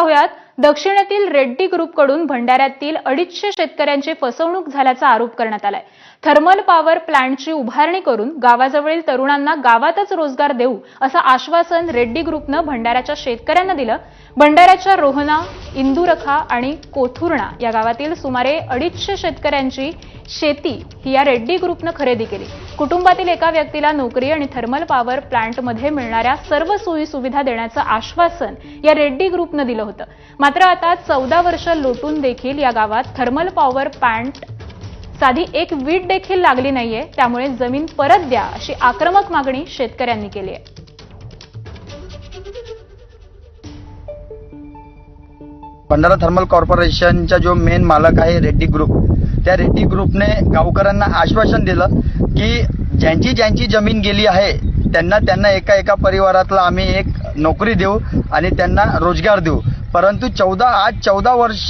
पाहुयात. दक्षिणेतील रेड्डी ग्रुपकडून भंडाऱ्यातील अडीचशे शेतकऱ्यांची फसवणूक झाल्याचा आरोप करण्यात आलाय. थर्मल पॉवर प्लांटची उभारणी करून गावाजवळील तरुणांना गावातच रोजगार देऊ असं आश्वासन रेड्डी ग्रुपनं भंडाऱ्याच्या शेतकऱ्यांना दिलं. भंडाऱ्याच्या रोहना इंदुरखा आणि कोथुर्णा या गावातील सुमारे अडीचशे शेतकऱ्यांची शेती ही या रेड्डी ग्रुपनं खरेदी केली. कुटुंबातील एका व्यक्तीला नोकरी आणि थर्मल पॉवर प्लांटमध्ये मिळणाऱ्या सर्व सोयी सुविधा देण्याचं आश्वासन या रेड्डी ग्रुपनं दिलं होतं. मात्र आता चौदा वर्ष लोटून देखील या गावात थर्मल पॉवर प्लांट साधी एक वीट देखील लागली नाहीये. त्यामुळे जमीन परत द्या अशी आक्रमक मागणी शेतकऱ्यांनी केली आहे. भंडारा थर्मल कॉर्पोरेशनचा जो मेन मालक आहे रेड्डी ग्रुप त्या रेड्डी ग्रुपने गावकऱ्यांना आश्वासन दिलं की ज्यांची ज्यांची जमीन गेली आहे त्यांना त्यांना एका एका परिवारातला आम्ही एक नोकरी देऊ आणि त्यांना रोजगार देऊ. परंतु चौदा आज चौदा वर्ष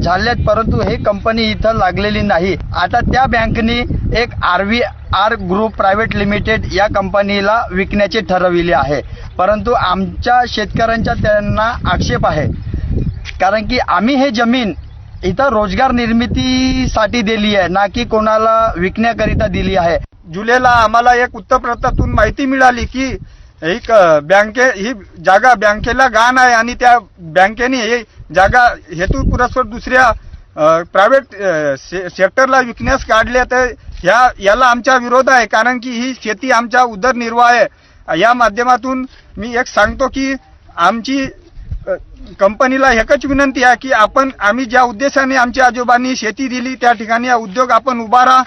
झालेत परंतु हे कंपनी इथं लागलेली नाही. आता त्या बँकनी एक R V R group private limited या कंपनीला विकण्याचे ठरविले आहे. परंतु आमच्या शेतकऱ्यांचा त्यांना आक्षेप आहे. कारण की आम्ही हे जमीन इथं रोजगार निर्मितीसाठी दिली आहे ना की कोणाला विकण्याकरिता दिली आहे. जुलैला आम्हाला एक वृत्तपत्रातून माहिती मिळाली की एक बँके ही जागा बँकेला गाण आहे आणि त्या बँकेने ही जागा हेतू पुरस्पर दुसऱ्या प्रायव्हेट सेक्टरला विकण्यास काढल्या तर ह्या याला आमचा विरोध आहे. कारण की ही शेती आमचा उदरनिर्वाह आहे. या माध्यमातून मी एक सांगतो की आमची कंपनीला एकच विनंती आहे की आपण आम्ही ज्या उद्देशाने आमच्या आजोबांनी शेती दिली त्या ठिकाणी उद्योग आपण उभारा.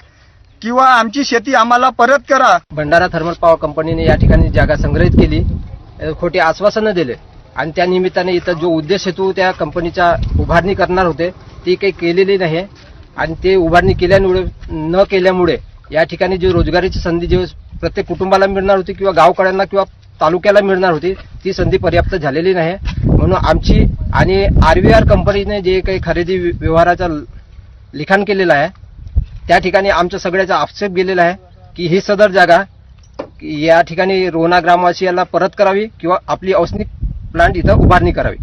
किंवा आमची शेती आम्हाला परत करा. भंडारा थर्मल पॉवर कंपनीने या ठिकाणी जागा संग्रहित केली. खोटी आश्वासनं दिले. आणि त्या निमित्ताने इथं जो उद्देश हेतू त्या कंपनीच्या उभारणी करणार होते ती काही केलेली नाही. आणि ते उभारणी केल्यामुळे न केल्यामुळे या ठिकाणी जी रोजगारीची संधी जी प्रत्येक कुटुंबाला मिळणार होती किंवा गावकड्यांना किंवा तालुक्याला मिळणार होती ती संधी पर्याप्त झालेली नाही. म्हणून आमची आणि आर व्ही आर कंपनीने जे काही खरेदी व्यवहाराचा लिखाण केलेलं आहे त्या ठिकाणी आमच्या सगळ्याचा आक्षेप गेलेला आहे की ही सदर जागा या ठिकाणी रोना ग्रामवासियाला परत करावी किंवा आपली औष्णिक प्लांट इथं उभारणी करावी.